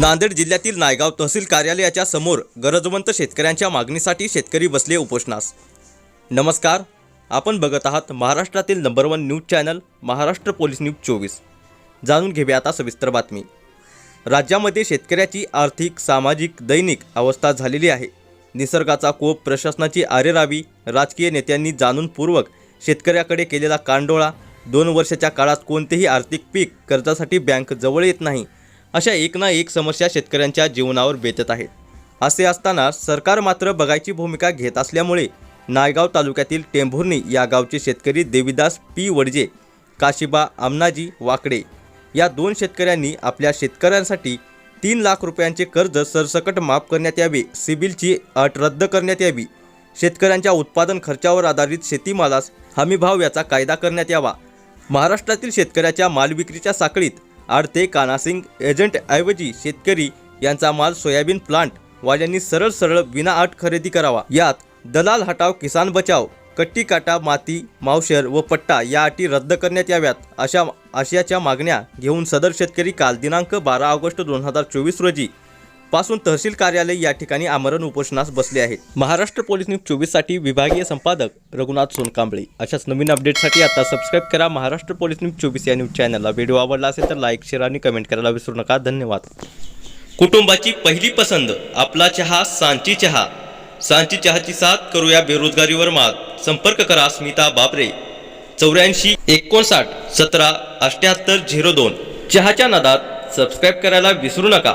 नांदेड जिल्ह्यातील नायगाव तहसील कार्यालयाच्या समोर गरजवंत शेतकऱ्यांच्या मागणीसाठी शेतकरी बसले उपोषणास. नमस्कार आपण बघत आहात महाराष्ट्रातील number one news channel Maharashtra police news चोवीस. जाणून घेऊया आता सविस्तर बातमी. राज्यामध्ये शेतकऱ्याची आर्थिक सामाजिक दैनिक अवस्था झालेली आहे. निसर्गाचा कोप प्रशासनाची आरेरावी राजकीय नेत्यांनी जाणूनपूर्वक शेतकऱ्याकडे केलेला कांडोळा दोन वर्षाच्या काळात कोणतेही आर्थिक पीक कर्जासाठी बँक जवळ येत नाही अशा एक ना एक समस्या शेतकऱ्यांच्या जीवनावर बेतत आहेत. असे असताना सरकार मात्र बघायची भूमिका घेत असल्यामुळे नायगाव तालुक्यातील टेंभुर्णी या गावचे शेतकरी देविदास पी वडजे काशिबा आमनाजी वाकडे या दोन शेतकऱ्यांनी आपल्या शेतकऱ्यांसाठी तीन लाख रुपयांचे कर्ज सरसकट माफ करण्यात यावे सिबिलची अट रद्द करण्यात यावी शेतकऱ्यांच्या उत्पादन खर्चावर आधारित शेतीमालास हमीभाव याचा कायदा करण्यात यावा. महाराष्ट्रातील शेतकऱ्याच्या मालविक्रीच्या साखळीत आडते कानासिंग एजंटऐवजी शेतकरी यांचा माल सोयाबीन प्लांट वाल्यांनी सरळ सरळ विनाअट खरेदी करावा. यात दलाल हटाव किसान बचाव कट्टी काटा माती मावशर व पट्टा या अटी रद्द करण्यात याव्यात अशा आशयाच्या मागण्या घेऊन सदर शेतकरी काल दिनांक बारा ऑगस्ट दोन हजार चोवीस रोजी पासून तहसील कार्यालय या ठिकाणी आमरण उपोषणास बसले आहेत. महाराष्ट्र पोलीस न्यूज चोवीससाठी विभागीय संपादक रघुनाथ सोनकांबळे. अशाच नवीन अपडेटसाठी आता सबस्क्राईब करा महाराष्ट्र पोलीस न्यूज चोवीस या न्यूज चॅनलला. व्हिडिओ आवडला असेल तर लाईक शेअर आणि कमेंट करायला विसरू नका. धन्यवाद. कुटुंबाची पहिली पसंत आपला चहा सांची चहा. सांची चहाची साथ करूया बेरोजगारीवर मात. संपर्क करा स्मिता बाबरे चौऱ्याऐंशी एकोणसाठ सतरा अठ्याहत्तर झिरो दोन. चहाच्या नादात सबस्क्राईब करायला विसरू नका.